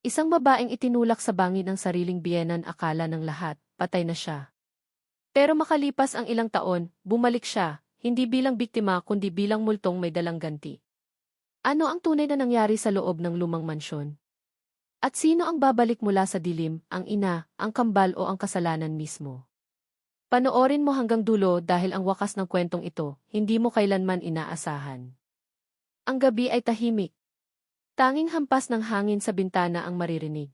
Isang babaeng itinulak sa bangin ng sariling biyenan akala ng lahat, patay na siya. Pero makalipas ang ilang taon, bumalik siya, hindi bilang biktima kundi bilang multong may dalang ganti. Ano ang tunay na nangyari sa loob ng lumang mansyon? At sino ang babalik mula sa dilim, ang ina, ang kambal o ang kasalanan mismo? Panoorin mo hanggang dulo dahil ang wakas ng kwentong ito, hindi mo kailanman inaasahan. Ang gabi ay tahimik. Tanging hampas ng hangin sa bintana ang maririnig.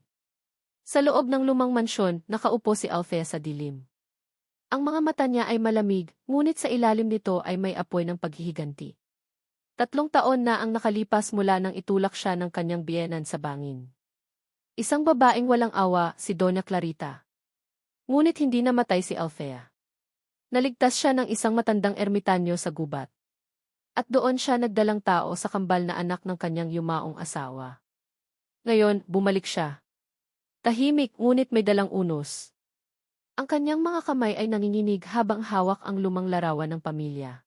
Sa loob ng lumang mansyon, nakaupo si Althea sa dilim. Ang mga mata niya ay malamig, ngunit sa ilalim nito ay may apoy ng paghihiganti. Tatlong taon na ang nakalipas mula nang itulak siya ng kanyang biyenan sa bangin. Isang babaeng walang awa, si Doña Clarita. Ngunit hindi namatay si Althea. Naligtas siya ng isang matandang ermitanyo sa gubat. At doon siya nagdalang tao sa kambal na anak ng kanyang yumaong asawa. Ngayon, bumalik siya. Tahimik ngunit may dalang unos. Ang kanyang mga kamay ay nanginginig habang hawak ang lumang larawan ng pamilya.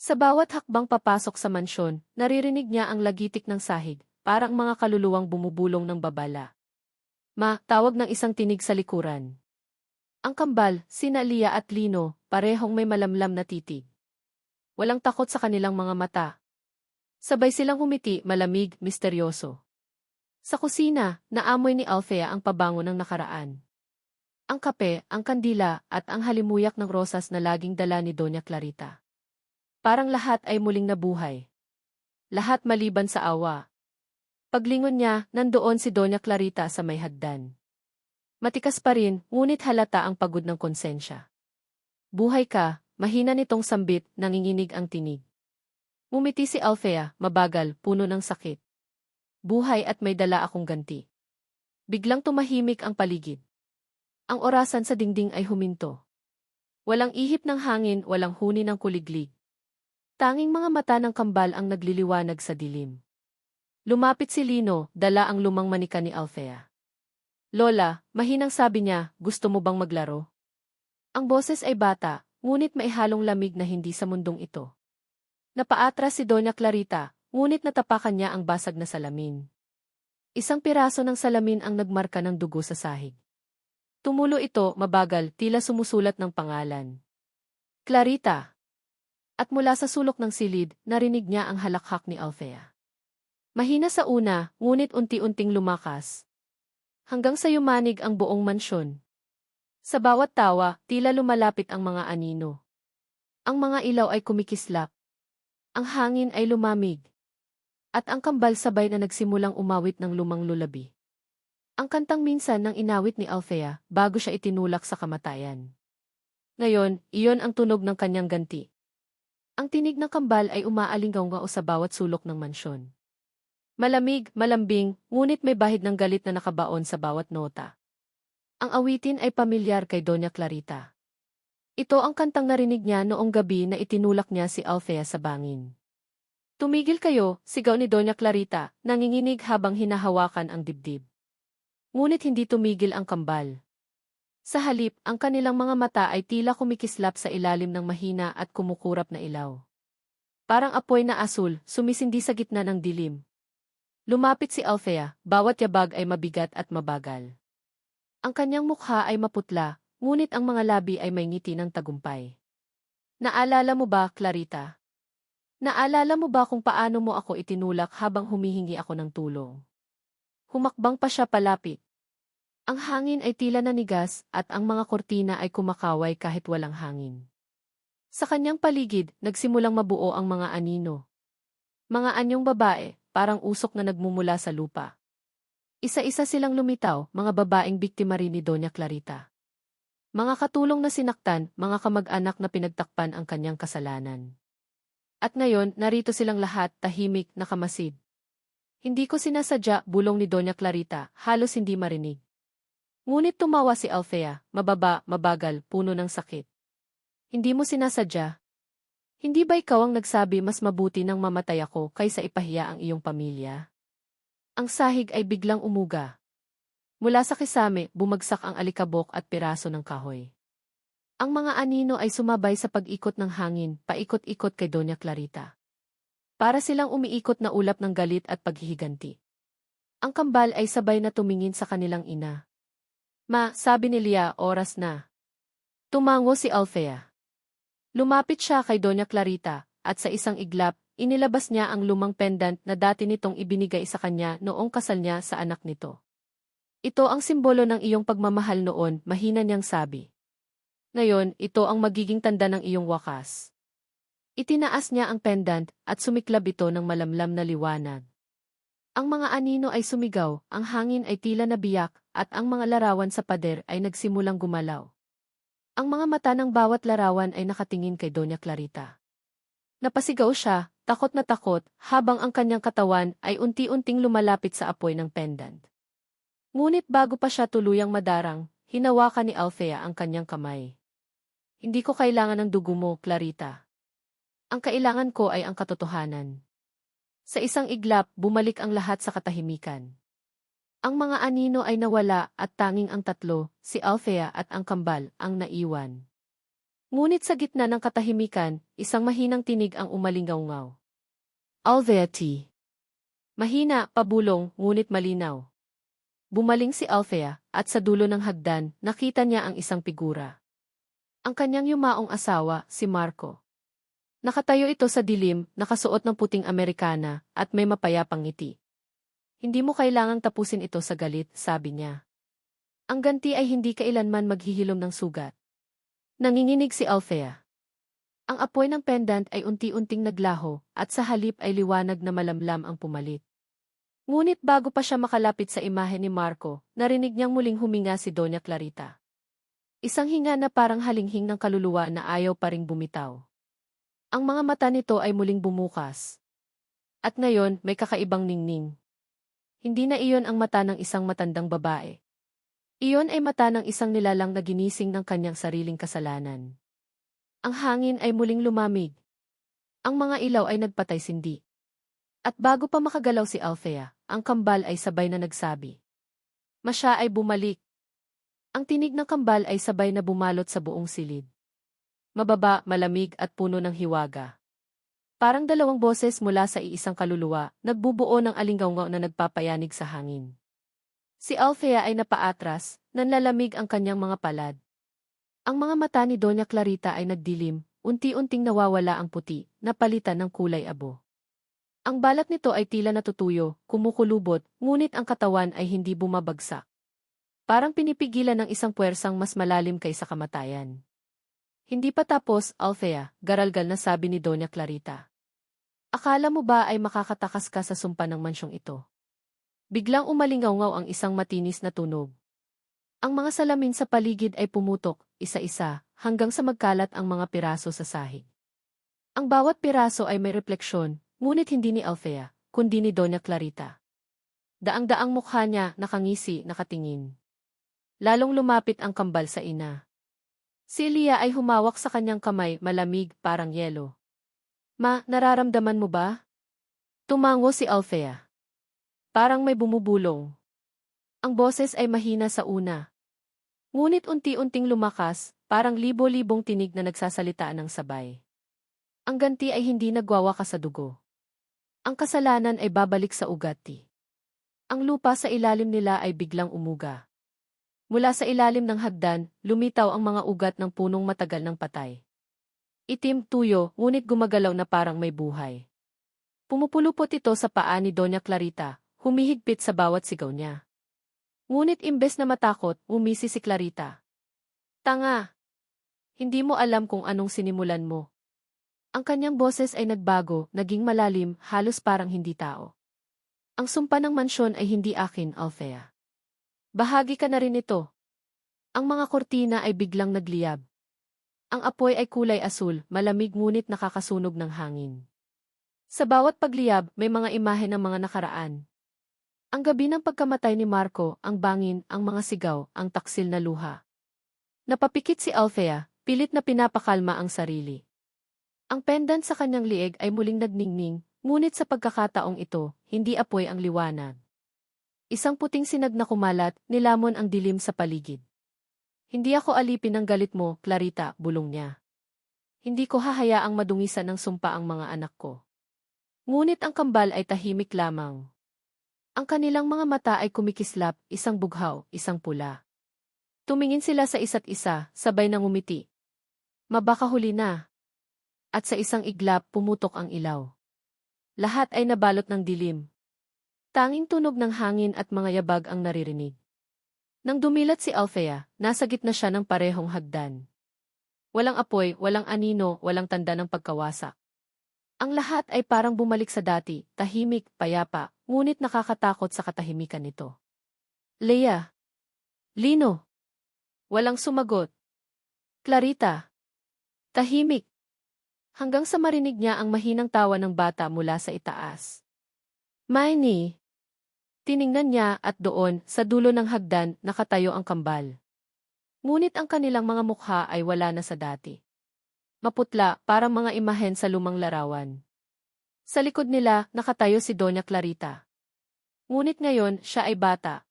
Sa bawat hakbang papasok sa mansyon, naririnig niya ang lagitik ng sahig, parang mga kaluluwang bumubulong ng babala. Ma, tawag ng isang tinig sa likuran. Ang kambal, sina Lia at Lino, parehong may malamlam na titig. Walang takot sa kanilang mga mata. Sabay silang humiti, malamig, misteryoso. Sa kusina, naamoy ni Althea ang pabango ng nakaraan. Ang kape, ang kandila, at ang halimuyak ng rosas na laging dala ni Doña Clarita. Parang lahat ay muling nabuhay. Lahat maliban sa awa. Paglingon niya, nandoon si Doña Clarita sa may hagdan. Matikas pa rin, ngunit halata ang pagod ng konsensya. Buhay ka, mahina nitong sambit, nanginginig ang tinig. Mumiti si Althea, mabagal, puno ng sakit. Buhay at may dala akong ganti. Biglang tumahimik ang paligid. Ang orasan sa dingding ay huminto. Walang ihip ng hangin, walang huni ng kuliglig. Tanging mga mata ng kambal ang nagliliwanag sa dilim. Lumapit si Lino, dala ang lumang manika ni Althea. Lola, mahinang sabi niya, gusto mo bang maglaro? Ang boses ay bata, ngunit may halong lamig na hindi sa mundong ito. Napaatras si Doña Clarita, ngunit natapakan niya ang basag na salamin. Isang piraso ng salamin ang nagmarka ng dugo sa sahig. Tumulo ito, mabagal, tila sumusulat ng pangalan. Clarita. At mula sa sulok ng silid, narinig niya ang halakhak ni Althea. Mahina sa una, ngunit unti-unting lumakas. Hanggang sa yumanig ang buong mansyon. Sa bawat tawa, tila lumalapit ang mga anino. Ang mga ilaw ay kumikislap. Ang hangin ay lumamig. At ang kambal sabay na nagsimulang umawit ng lumang lulabi. Ang kantang minsan nang inawit ni Althea bago siya itinulak sa kamatayan. Ngayon, iyon ang tunog ng kanyang ganti. Ang tinig ng kambal ay umaalingaw sa bawat sulok ng mansyon. Malamig, malambing, ngunit may bahid ng galit na nakabaon sa bawat nota. Ang awitin ay pamilyar kay Doña Clarita. Ito ang kantang narinig niya noong gabi na itinulak niya si Althea sa bangin. Tumigil kayo, sigaw ni Doña Clarita, nanginginig habang hinahawakan ang dibdib. Ngunit hindi tumigil ang kambal. Sa halip, ang kanilang mga mata ay tila kumikislap sa ilalim ng mahina at kumukurap na ilaw. Parang apoy na asul, sumisindi sa gitna ng dilim. Lumapit si Althea, bawat yabag ay mabigat at mabagal. Ang kanyang mukha ay maputla, ngunit ang mga labi ay may ngiti ng tagumpay. Naalala mo ba, Clarita? Naalala mo ba kung paano mo ako itinulak habang humihingi ako ng tulong? Humakbang pa siya palapit. Ang hangin ay tila nanigas at ang mga kortina ay kumakaway kahit walang hangin. Sa kanyang paligid, nagsimulang mabuo ang mga anino. Mga anyong babae, parang usok na nagmumula sa lupa. Isa-isa silang lumitaw, mga babaeng biktima rin ni Doña Clarita. Mga katulong na sinaktan, mga kamag-anak na pinagtakpan ang kanyang kasalanan. At ngayon, narito silang lahat, tahimik, nakamasid. Hindi ko sinasadya, bulong ni Doña Clarita, halos hindi marinig. Ngunit tumawa si Althea, mababa, mabagal, puno ng sakit. Hindi mo sinasadya. Hindi ba ikaw ang nagsabi mas mabuti nang mamatay ako kaysa ipahiya ang iyong pamilya? Ang sahig ay biglang umuga. Mula sa kisame, bumagsak ang alikabok at piraso ng kahoy. Ang mga anino ay sumabay sa pag-ikot ng hangin, paikot-ikot kay Doña Clarita. Para silang umiikot na ulap ng galit at paghihiganti. Ang kambal ay sabay na tumingin sa kanilang ina. Ma, sabi ni Lia, oras na. Tumango si Althea. Lumapit siya kay Doña Clarita, at sa isang iglap, inilabas niya ang lumang pendant na dati nitong ibinigay sa kanya noong kasal niya sa anak nito. Ito ang simbolo ng iyong pagmamahal noon, mahina niyang sabi. Ngayon, ito ang magiging tanda ng iyong wakas. Itinaas niya ang pendant at sumiklab ito ng malamlam na liwanag. Ang mga anino ay sumigaw, ang hangin ay tila nabiyak, at ang mga larawan sa pader ay nagsimulang gumalaw. Ang mga mata ng bawat larawan ay nakatingin kay Doña Clarita. Napasigaw siya, takot na takot, habang ang kanyang katawan ay unti-unting lumalapit sa apoy ng pendant. Ngunit bago pa siya tuluyang madarang, hinawakan ni Althea ang kanyang kamay. Hindi ko kailangan ng dugo mo, Clarita. Ang kailangan ko ay ang katotohanan. Sa isang iglap, bumalik ang lahat sa katahimikan. Ang mga anino ay nawala at tanging ang tatlo, si Althea at ang kambal, ang naiwan. Ngunit sa gitna ng katahimikan, isang mahinang tinig ang umalingaw-ngaw. Althea T. Mahina, pabulong, ngunit malinaw. Bumaling si Althea, at sa dulo ng hagdan, nakita niya ang isang figura. Ang kanyang yumaong asawa, si Marco. Nakatayo ito sa dilim, nakasuot ng puting Amerikana, at may mapayapang ngiti. Hindi mo kailangang tapusin ito sa galit, sabi niya. Ang ganti ay hindi kailanman maghihilom ng sugat. Nanginginig si Althea. Ang apoy ng pendant ay unti-unting naglaho, at sa halip ay liwanag na malamlam ang pumalit. Ngunit bago pa siya makalapit sa imahe ni Marco, narinig niyang muling huminga si Doña Clarita. Isang hinga na parang halinghing ng kaluluwa na ayaw pa ring bumitaw. Ang mga mata nito ay muling bumukas. At ngayon, may kakaibang ningning. Hindi na iyon ang mata ng isang matandang babae. Iyon ay mata ng isang nilalang na ginising ng kanyang sariling kasalanan. Ang hangin ay muling lumamig. Ang mga ilaw ay nagpatay sindi. At bago pa makagalaw si Althea, ang kambal ay sabay na nagsabi. Masya ay bumalik. Ang tinig ng kambal ay sabay na bumalot sa buong silid mababa, malamig at puno ng hiwaga. Parang dalawang boses mula sa iisang kaluluwa, nagbubuo ng alinggaw na nagpapayanig sa hangin. Si Althea ay napaatras, nanlalamig ang kanyang mga palad. Ang mga mata ni Doña Clarita ay nagdilim, unti-unting nawawala ang puti, napalitan ng kulay abo. Ang balat nito ay tila natutuyo, kumukulubot, ngunit ang katawan ay hindi bumabagsak. Parang pinipigilan ng isang puwersang mas malalim kaysa kamatayan. Hindi pa tapos, Althea, garalgal na sabi ni Doña Clarita. Akala mo ba ay makakatakas ka sa sumpa ng mansyong ito? Biglang umalingaw-ngaw ang isang matinis na tunog. Ang mga salamin sa paligid ay pumutok, isa-isa, hanggang sa magkalat ang mga piraso sa sahig. Ang bawat piraso ay may refleksyon, ngunit hindi ni Althea, kundi ni Doña Clarita. Daang-daang mukha niya, nakangisi, nakatingin. Lalong lumapit ang kambal sa ina. Si Lia ay humawak sa kanyang kamay, malamig, parang yelo. Ma, nararamdaman mo ba? Tumango si Althea. Parang may bumubulong. Ang boses ay mahina sa una. Ngunit unti-unting lumakas, parang libo-libong tinig na nagsasalita ng sabay. Ang ganti ay hindi nagwawaka sa dugo. Ang kasalanan ay babalik sa ugati. Ang lupa sa ilalim nila ay biglang umuga. Mula sa ilalim ng hagdan, lumitaw ang mga ugat ng punong matagal ng patay. Itim, tuyo, ngunit gumagalaw na parang may buhay. Pumupulupot ito sa paa ni Doña Clarita, humihigpit sa bawat sigaw niya. Ngunit imbes na matakot, umisi si Clarita. Tanga! Hindi mo alam kung anong sinimulan mo. Ang kanyang boses ay nagbago, naging malalim, halos parang hindi tao. Ang sumpa ng mansyon ay hindi akin, Althea. Bahagi ka na rin ito. Ang mga kortina ay biglang nagliyab. Ang apoy ay kulay asul, malamig ngunit nakakasunog ng hangin. Sa bawat pagliyab, may mga imahe ng mga nakaraan. Ang gabi ng pagkamatay ni Marco, ang bangin, ang mga sigaw, ang taksil na luha. Napapikit si Althea, pilit na pinapakalma ang sarili. Ang pendant sa kanyang lieg ay muling nagningning, ngunit sa pagkakataong ito, hindi apoy ang liwanag. Isang puting sinag na kumalat, nilamon ang dilim sa paligid. Hindi ako alipin ng galit mo, Clarita, bulong niya. Hindi ko hahayaang madungisan ng sumpa ang mga anak ko. Ngunit ang kambal ay tahimik lamang. Ang kanilang mga mata ay kumikislap, isang bughaw, isang pula. Tumingin sila sa isa't isa, sabay nang umiti. Mabaka huli na. At sa isang iglap pumutok ang ilaw. Lahat ay nabalot ng dilim. Tanging tunog ng hangin at mga yabag ang naririnig. Nang dumilat si Althea, nasa gitna siya ng parehong hagdan. Walang apoy, walang anino, walang tanda ng pagkawasak. Ang lahat ay parang bumalik sa dati, tahimik, payapa, ngunit nakakatakot sa katahimikan nito. Leia. Lino. Walang sumagot. Clarita. Tahimik. Hanggang sa marinig niya ang mahinang tawa ng bata mula sa itaas. Miney. Tiningnan niya at doon, sa dulo ng hagdan, nakatayo ang kambal. Ngunit ang kanilang mga mukha ay wala na sa dati. Maputla, parang mga imahen sa lumang larawan. Sa likod nila, nakatayo si Doña Clarita. Ngunit ngayon, siya ay bata.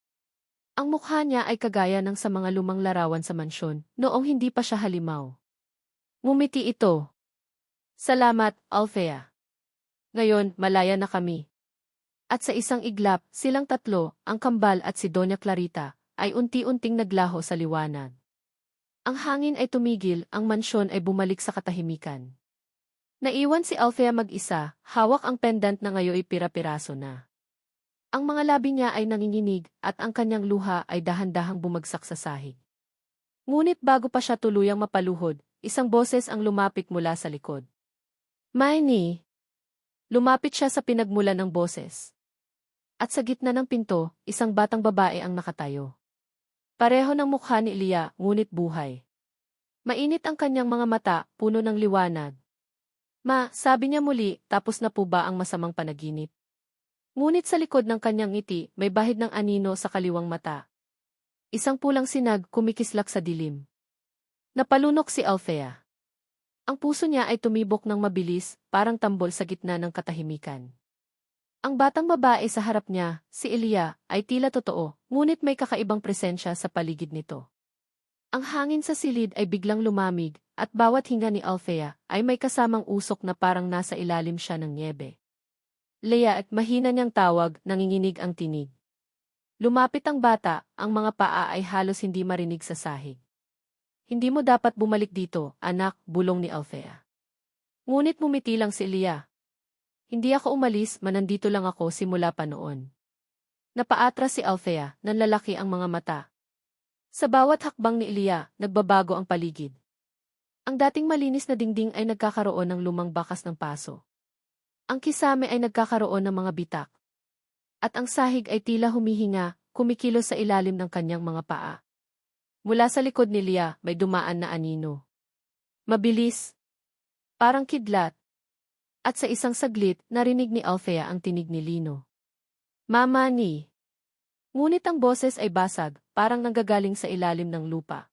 Ang mukha niya ay kagaya ng sa mga lumang larawan sa mansyon, noong hindi pa siya halimaw. Ngumiti ito. Salamat, Althea. Ngayon, malaya na kami. At sa isang iglap, silang tatlo, ang kambal at si Doña Clarita, ay unti-unting naglaho sa liwanag. Ang hangin ay tumigil, ang mansyon ay bumalik sa katahimikan. Naiwan si Althea mag-isa, hawak ang pendant na ngayoy pira-piraso na. Ang mga labi niya ay nanginginig at ang kanyang luha ay dahan-dahang bumagsak sa sahig. Ngunit bago pa siya tuluyang mapaluhod, isang boses ang lumapit mula sa likod. Miney! Lumapit siya sa pinagmula ng boses. At sa gitna ng pinto, isang batang babae ang nakatayo. Pareho ng mukha ni Elia, ngunit buhay. Mainit ang kanyang mga mata, puno ng liwanag. Ma, sabi niya muli, tapos na po ba ang masamang panaginip? Ngunit sa likod ng kanyang ngiti, may bahid ng anino sa kaliwang mata. Isang pulang sinag kumikislak sa dilim. Napalunok si Althea. Ang puso niya ay tumibok ng mabilis, parang tambol sa gitna ng katahimikan. Ang batang babae sa harap niya, si Elia, ay tila totoo, ngunit may kakaibang presensya sa paligid nito. Ang hangin sa silid ay biglang lumamig, at bawat hinga ni Althea ay may kasamang usok na parang nasa ilalim siya ng niebe. Leia at mahina niyang tawag, nanginginig ang tinig. Lumapit ang bata, ang mga paa ay halos hindi marinig sa sahig. Hindi mo dapat bumalik dito, anak, bulong ni Althea. Ngunit mumiti lang si Elia. Hindi ako umalis, manandito lang ako simula pa noon. Napaatras si Althea, nanlalaki ang mga mata. Sa bawat hakbang ni Elia, nagbabago ang paligid. Ang dating malinis na dingding ay nagkakaroon ng lumang bakas ng paso. Ang kisame ay nagkakaroon ng mga bitak. At ang sahig ay tila humihinga, kumikilos sa ilalim ng kanyang mga paa. Mula sa likod ni Lia, may dumaan na anino. Mabilis. Parang kidlat. At sa isang saglit, narinig ni Althea ang tinig ni Lino. Mama ni. Ngunit ang boses ay basag, parang nanggagaling sa ilalim ng lupa.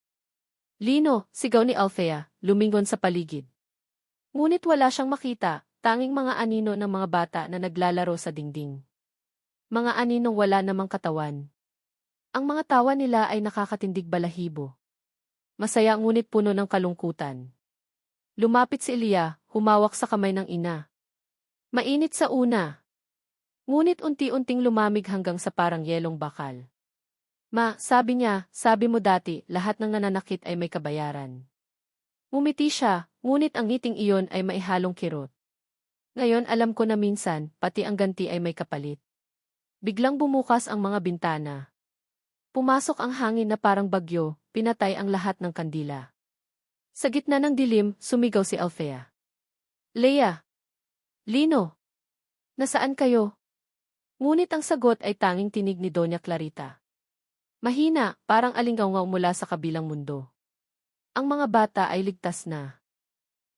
Lino, sigaw ni Althea, lumingon sa paligid. Ngunit wala siyang makita, tanging mga anino ng mga bata na naglalaro sa dingding. Mga aninong wala namang katawan. Ang mga tawa nila ay nakakatindig balahibo. Masaya ngunit puno ng kalungkutan. Lumapit si Elia, humawak sa kamay ng ina. Mainit sa una. Ngunit unti-unting lumamig hanggang sa parang yelong bakal. Ma, sabi niya, sabi mo dati, lahat ng nananakit ay may kabayaran. Mumiti siya, ngunit ang ngiting iyon ay maihalong kirot. Ngayon alam ko na minsan, pati ang ganti ay may kapalit. Biglang bumukas ang mga bintana. Pumasok ang hangin na parang bagyo, pinatay ang lahat ng kandila. Sa gitna ng dilim, sumigaw si Althea. Leia! Lino! Nasaan kayo? Ngunit ang sagot ay tanging tinig ni Doña Clarita. Mahina, parang alinggaw mula sa kabilang mundo. Ang mga bata ay ligtas na.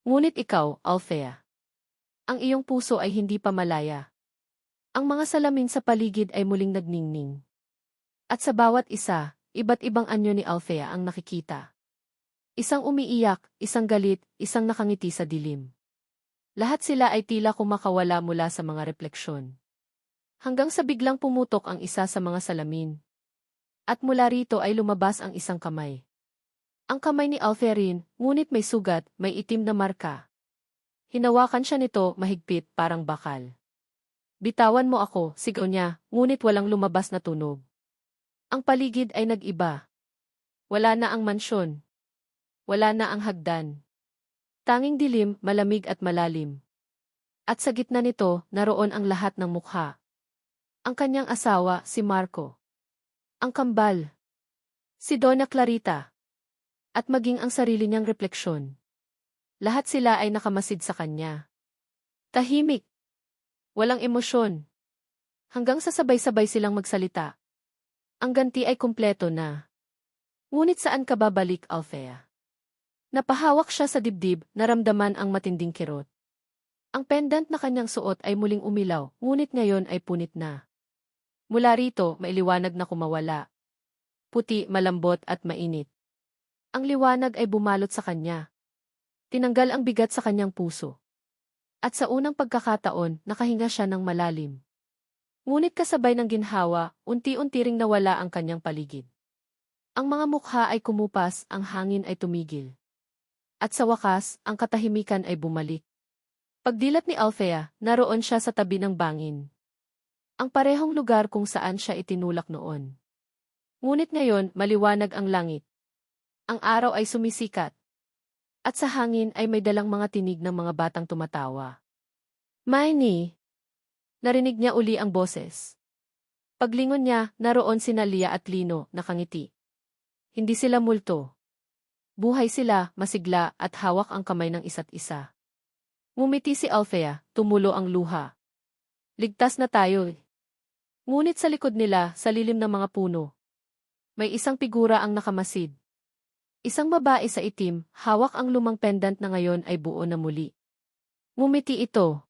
Ngunit ikaw, Althea. Ang iyong puso ay hindi pa malaya. Ang mga salamin sa paligid ay muling nagningning. At sa bawat isa, iba't ibang anyo ni Althea ang nakikita. Isang umiiyak, isang galit, isang nakangiti sa dilim. Lahat sila ay tila kumakawala mula sa mga refleksyon. Hanggang sa biglang pumutok ang isa sa mga salamin. At mula rito ay lumabas ang isang kamay. Ang kamay ni Althea rin, ngunit may sugat, may itim na marka. Hinawakan siya nito mahigpit parang bakal. Bitawan mo ako, sigaw niya, ngunit walang lumabas na tunog. Ang paligid ay nag-iba. Wala na ang mansyon. Wala na ang hagdan. Tanging dilim, malamig at malalim. At sa gitna nito, naroon ang lahat ng mukha. Ang kanyang asawa, si Marco. Ang kambal. Si Donna Clarita. At maging ang sarili niyang refleksyon. Lahat sila ay nakamasid sa kanya. Tahimik. Walang emosyon. Hanggang sa sabay-sabay silang magsalita. Ang ganti ay kumpleto na. Ngunit saan ka babalik, Althea? Napahawak siya sa dibdib, naramdaman ang matinding kirot. Ang pendant na kanyang suot ay muling umilaw, ngunit ngayon ay punit na. Mula rito, mailiwanag na kumawala. Puti, malambot at mainit. Ang liwanag ay bumalot sa kanya. Tinanggal ang bigat sa kanyang puso. At sa unang pagkakataon, nakahinga siya ng malalim. Ngunit kasabay ng ginhawa, unti-unti ring nawala ang kanyang paligid. Ang mga mukha ay kumupas, ang hangin ay tumigil. At sa wakas, ang katahimikan ay bumalik. Pagdilat ni Althea, naroon siya sa tabi ng bangin. Ang parehong lugar kung saan siya itinulak noon. Ngunit ngayon, maliwanag ang langit. Ang araw ay sumisikat. At sa hangin ay may dalang mga tinig ng mga batang tumatawa. Miney! Narinig niya uli ang boses. Paglingon niya, naroon sina Lia at Lino, nakangiti. Hindi sila multo. Buhay sila, masigla, at hawak ang kamay ng isa't isa. Ngumiti si Althea, tumulo ang luha. Ligtas na tayo. eh. Ngunit sa likod nila, sa lilim ng mga puno, may isang figura ang nakamasid. Isang babae sa itim, hawak ang lumang pendant na ngayon ay buo na muli. Ngumiti ito.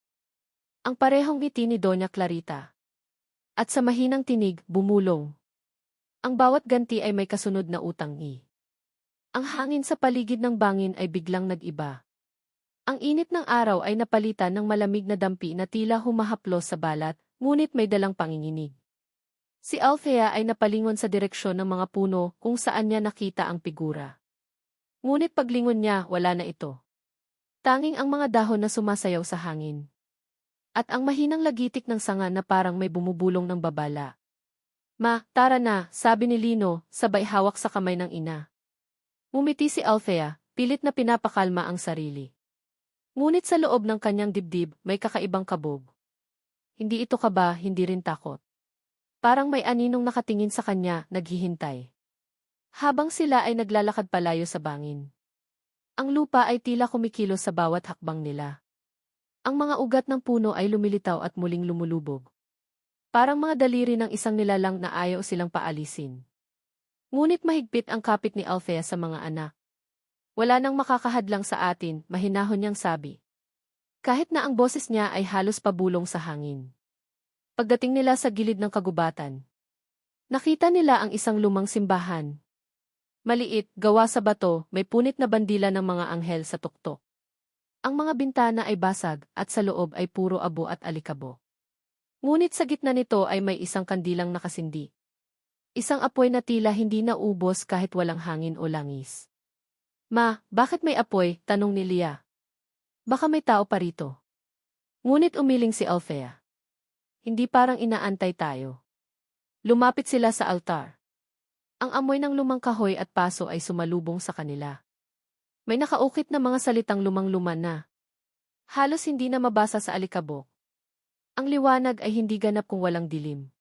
Ang parehong ngiti ni Doña Clarita. At sa mahinang tinig, bumulong. Ang bawat ganti ay may kasunod na utang i. Ang hangin sa paligid ng bangin ay biglang nag-iba. Ang init ng araw ay napalitan ng malamig na dampi na tila humahaplos sa balat, ngunit may dalang panginginig. Si Althea ay napalingon sa direksyon ng mga puno kung saan niya nakita ang figura. Ngunit paglingon niya, wala na ito. Tanging ang mga dahon na sumasayaw sa hangin. At ang mahinang lagitik ng sanga na parang may bumubulong ng babala. Ma, tara na, sabi ni Lino, sabay hawak sa kamay ng ina. Mumiti si Althea, pilit na pinapakalma ang sarili. Ngunit sa loob ng kanyang dibdib, may kakaibang kabog. Hindi ito kaba, hindi rin takot. Parang may aninong nakatingin sa kanya, naghihintay. Habang sila ay naglalakad palayo sa bangin. Ang lupa ay tila kumikilos sa bawat hakbang nila. Ang mga ugat ng puno ay lumilitaw at muling lumulubog. Parang mga daliri ng isang nilalang na ayaw silang paalisin. Ngunit mahigpit ang kapit ni Althea sa mga anak. Wala nang makakahadlang sa atin, mahinahon niyang sabi. Kahit na ang boses niya ay halos pabulong sa hangin. Pagdating nila sa gilid ng kagubatan, nakita nila ang isang lumang simbahan. Maliit, gawa sa bato, may punit na bandila ng mga anghel sa tuktok. Ang mga bintana ay basag at sa loob ay puro abo at alikabo. Ngunit sa gitna nito ay may isang kandilang nakasindi. Isang apoy na tila hindi naubos kahit walang hangin o langis. Ma, bakit may apoy? Tanong ni Lia. Baka may tao pa rito. Ngunit umiling si Althea. Hindi parang inaantay tayo. Lumapit sila sa altar. Ang amoy ng lumang kahoy at paso ay sumalubong sa kanila. May nakaukit na mga salitang lumang-luman na. Halos hindi na mabasa sa alikabok. Ang liwanag ay hindi ganap kung walang dilim.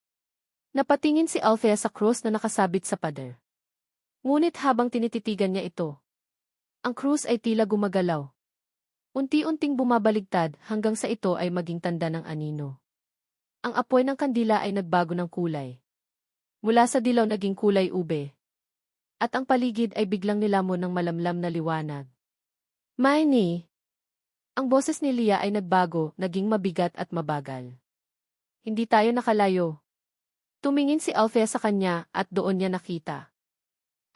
Napatingin si Althea sa krus na nakasabit sa pader. Ngunit habang tinititigan niya ito, ang krus ay tila gumagalaw. Unti-unting bumabaligtad hanggang sa ito ay maging tanda ng anino. Ang apoy ng kandila ay nagbago ng kulay. Mula sa dilaw naging kulay ube. At ang paligid ay biglang nilamon ng malamlam na liwanag. Miney! Ang boses ni Lia ay nagbago, naging mabigat at mabagal. Hindi tayo nakalayo. Tumingin si Althea sa kanya at doon niya nakita.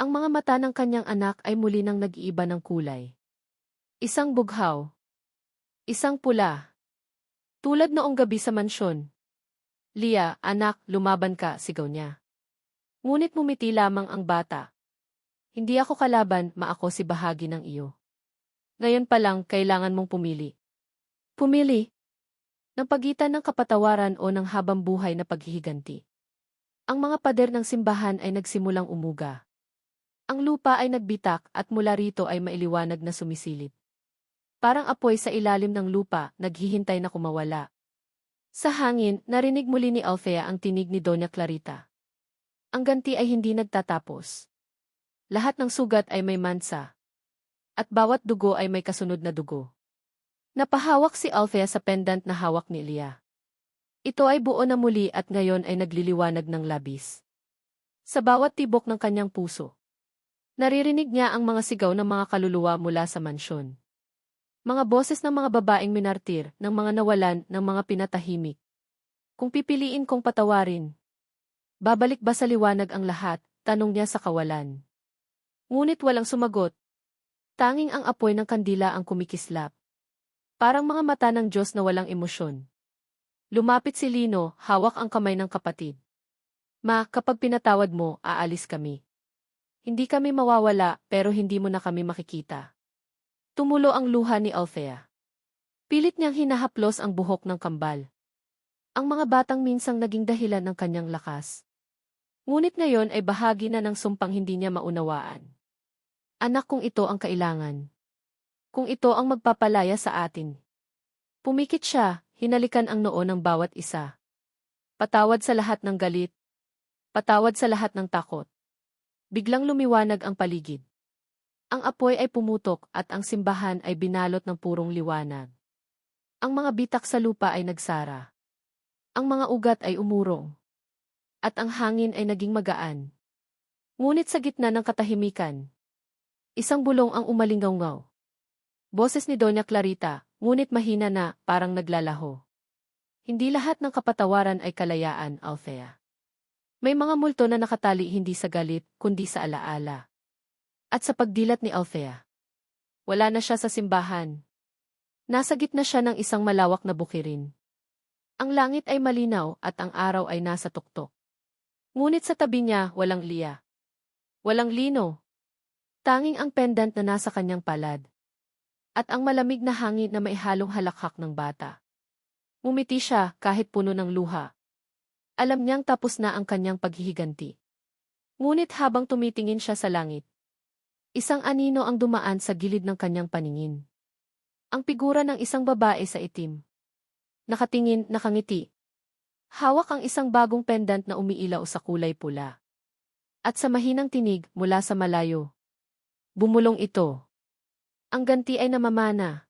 Ang mga mata ng kanyang anak ay muli nang nag-iiba ng kulay. Isang bughaw. Isang pula. Tulad noong gabi sa mansyon. Lia, anak, lumaban ka, sigaw niya. Ngunit mumiti lamang ang bata. Hindi ako kalaban, ma ako si bahagi ng iyo. Ngayon pa lang, kailangan mong pumili. Pumili? ng pagitan ng kapatawaran o ng habang buhay na paghihiganti. Ang mga pader ng simbahan ay nagsimulang umuga. Ang lupa ay nagbitak at mula rito ay mailiwanag na sumisilip. Parang apoy sa ilalim ng lupa, naghihintay na kumawala. Sa hangin, narinig muli ni Althea ang tinig ni Doña Clarita. Ang ganti ay hindi nagtatapos. Lahat ng sugat ay may mansa. At bawat dugo ay may kasunod na dugo. Napahawak si Althea sa pendant na hawak ni Elia. Ito ay buo na muli at ngayon ay nagliliwanag ng labis. Sa bawat tibok ng kanyang puso. Naririnig niya ang mga sigaw ng mga kaluluwa mula sa mansyon. Mga boses ng mga babaeng minartir, ng mga nawalan, ng mga pinatahimik. Kung pipiliin kong patawarin, babalik ba sa liwanag ang lahat, tanong niya sa kawalan. Ngunit walang sumagot. Tanging ang apoy ng kandila ang kumikislap. Parang mga mata ng Diyos na walang emosyon. Lumapit si Lino, hawak ang kamay ng kapatid. Ma, kapag pinatawad mo, aalis kami. Hindi kami mawawala, pero hindi mo na kami makikita. Tumulo ang luha ni Althea. Pilit niyang hinahaplos ang buhok ng kambal. Ang mga batang minsang naging dahilan ng kanyang lakas. Ngunit ngayon ay bahagi na ng sumpang hindi niya maunawaan. Anak kung ito ang kailangan. Kung ito ang magpapalaya sa atin. Pumikit siya, hinalikan ang noo ng bawat isa. Patawad sa lahat ng galit. Patawad sa lahat ng takot. Biglang lumiwanag ang paligid. Ang apoy ay pumutok at ang simbahan ay binalot ng purong liwanag. Ang mga bitak sa lupa ay nagsara. Ang mga ugat ay umurong. At ang hangin ay naging magaan. Ngunit sa gitna ng katahimikan, isang bulong ang umalingaw Boses ni Doña Clarita, ngunit mahina na, parang naglalaho. Hindi lahat ng kapatawaran ay kalayaan, Althea. May mga multo na nakatali hindi sa galit, kundi sa alaala. At sa pagdilat ni Althea. Wala na siya sa simbahan. Nasa gitna siya ng isang malawak na bukirin. Ang langit ay malinaw at ang araw ay nasa tuktok. Ngunit sa tabi niya, walang liya. Walang lino. Tanging ang pendant na nasa kanyang palad. At ang malamig na hangin na may halong halakhak ng bata. Ngumiti siya kahit puno ng luha. Alam niyang tapos na ang kanyang paghihiganti. Ngunit habang tumitingin siya sa langit, isang anino ang dumaan sa gilid ng kanyang paningin. Ang figura ng isang babae sa itim. Nakatingin, nakangiti. Hawak ang isang bagong pendant na umiilaw sa kulay pula. At sa mahinang tinig mula sa malayo. Bumulong ito. Ang ganti ay namamana.